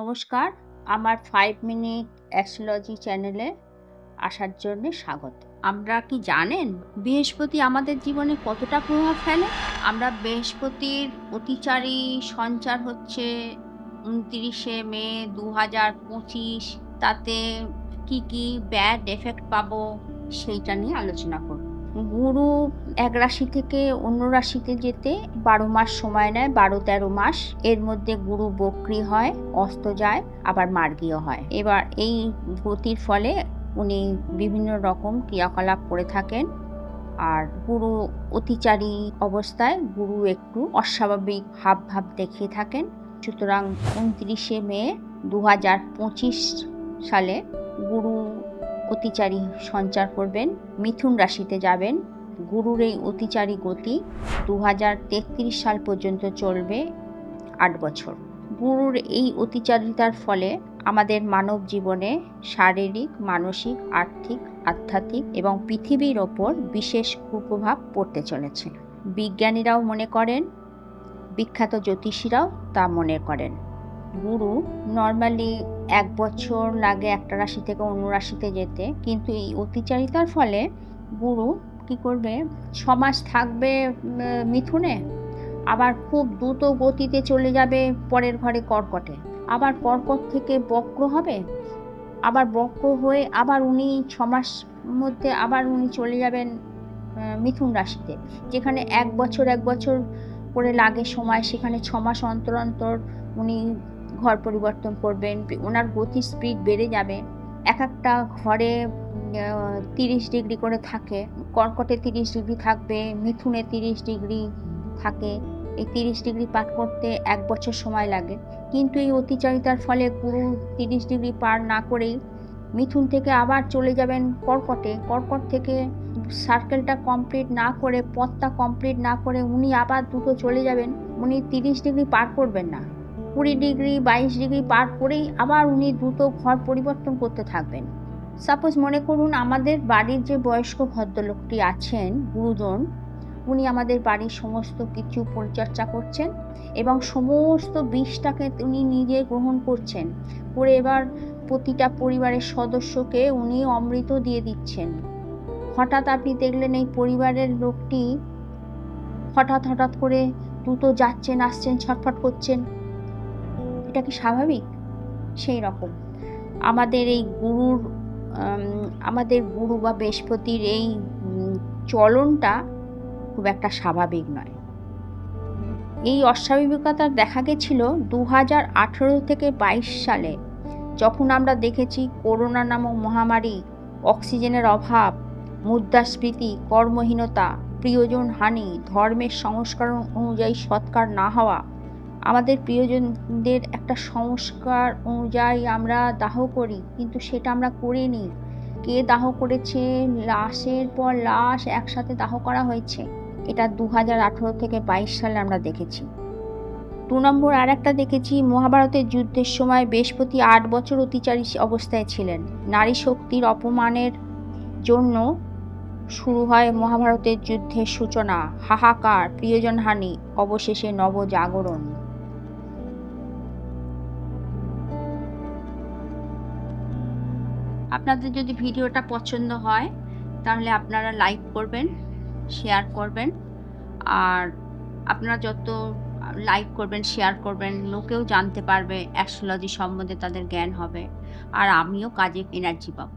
নমস্কার, আমার five minute astrology চ্যানেলে আসার জন্য স্বাগত। আমরা কি জানেন বৃহস্পতি আমাদের জীবনে কতটা প্রভাব ফেলে? আমরা বৃহস্পতির অতিচারী সঞ্চার হচ্ছে উনতিরিশে মে দু হাজার পঁচিশ, তাতে কি কি ব্যাড এফেক্ট পাবো সেইটা নিয়ে আলোচনা করব। গুরু এক রাশি থেকে অন্য রাশিতে যেতে বারো মাস সময় নেয়, বারো তেরো মাস। এর মধ্যে গুরু বক্রি হয়, অস্ত যায়, আবার মার্গীয় হয়। এবার এই গতির ফলে উনি বিভিন্ন রকম ক্রিয়াকলাপ করে থাকেন। আর গুরু অতিচারী অবস্থায় গুরু একটু অস্বাভাবিক হাব ভাব দেখিয়ে থাকেন। সুতরাং উনত্রিশে মে দু হাজার পঁচিশ সালে গুরু অতিচারী সঞ্চার করবেন। মিথুন রাশিতে যাবেন। গুরুর এই অতিচারী গতি দু হাজার তেত্রিশ সাল পর্যন্ত চলবে আট বছর। গুরুর এই অতিচারিতার ফলে আমাদের মানব জীবনে শারীরিক, মানসিক, আর্থিক, আধ্যাত্মিক এবং পৃথিবীর ওপর বিশেষ কুপ্রভাব পড়তে চলেছে। বিজ্ঞানীরাও মনে করেন, বিখ্যাত জ্যোতিষীরাও তা মনে করেন। গুরু নর্মালি এক বছর লাগে একটা রাশি থেকে অন্য রাশিতে যেতে। কিন্তু এই অতিচারিতার ফলে গুরু কি করবে? মাস থাকবে মিথুনে। আবার খুব দ্রুত গতিতে চলে যাবে পরের ঘরে কর্কটে। আবার কর্কট থেকে বক্র হবে। আবার বক্র হয়ে আবার উনি ছমাস মধ্যে আবার উনি চলে যাবেন মিথুন রাশিতে। যেখানে এক বছর এক বছর করে লাগে সময়, সেখানে ছমাস অন্তর অন্তর উনি ঘর পরিবর্তন করবেন ওনার গতি স্পিড বেড়ে যাবে। এক একটা ঘরে তিরিশ ডিগ্রি করে থাকে, কর্কটে তিরিশ ডিগ্রি থাকবে, মিথুনে তিরিশ ডিগ্রি থাকে। এই তিরিশ ডিগ্রি পার করতে এক বছর সময় লাগে। কিন্তু এই অতিচারিতার ফলে গুরু তিরিশ ডিগ্রি পার না করেই মিথুন থেকে আবার চলে যাবেন কর্কটে। কর্কট থেকে সার্কেলটা কমপ্লিট না করে, পথটা কমপ্লিট না করে উনি আবার দুটো চলে যাবেন। উনি তিরিশ ডিগ্রি পার করবেন না। কুড়ি ডিগ্রি, বাইশ ডিগ্রি পার করেই আবার উনি দ্রুত ঘর পরিবর্তন করতে থাকবেন। সাপোজ মনে করুন আমাদের বাড়ির যে বয়স্ক ভদ্রলোকটি আছেন, গুরুজন, উনি আমাদের বাড়ির সমস্ত কিছু পরিচর্যা করছেন এবং সমস্ত বিষটাকে উনি নিজে গ্রহণ করছেন। করে এবার প্রতিটা পরিবারের সদস্যকে উনি অমৃত দিয়ে দিচ্ছেন। হঠাৎ আপনি দেখলেন এই পরিবারের লোকটি হঠাৎ হঠাৎ করে দ্রুত যাচ্ছেন, আসছেন, ছটফট করছেন। এটা কি স্বাভাবিক? সেই রকম। আমাদের এই গুরুর আমাদের গুরু বা বৃহস্পতির এই চলনটা খুব একটা স্বাভাবিক নয়। এই অস্বাভাবিকতা দেখা গেছিল দু হাজার আঠেরো থেকে বাইশ সালে, যখন আমরা দেখেছি করোনা নামক মহামারী, অক্সিজেনের অভাব, মুদ্রাস্ফীতি, কর্মহীনতা, প্রিয়জন হানি, ধর্মের সংস্করণ অনুযায়ী সৎকার না হওয়া আমাদের প্রিয়জনদের একটা সংস্কার অনুযায়ী আমরা দাহ করি, কিন্তু সেটা আমরা করিনি কে দাহ করেছে? লাশের পর লাশ একসাথে দাহ করা হয়েছে। এটা দু হাজার আঠেরো থেকে বাইশ সালে আমরা দেখেছি। দু নম্বর আর একটা দেখেছি, মহাভারতের যুদ্ধের সময় বৃহস্পতি আট বছর অতিচারী অবস্থায় ছিলেন। নারী শক্তির অপমানের জন্য শুরু হয় মহাভারতের যুদ্ধের সূচনা। হাহাকার, প্রিয়জনহানি, অবশেষে নবজাগরণ। আপনাদের যদি ভিডিওটা পছন্দ হয়, তাহলে আপনারা লাইক করবেন শেয়ার করবেন, আর আপনারা যত লাইক করবেন শেয়ার করবেন, লোকেও জানতে পারবে অ্যাস্ট্রোলজি সম্বন্ধে তাদের জ্ঞান হবে, আর আমিও কাজে এনার্জি পাবো।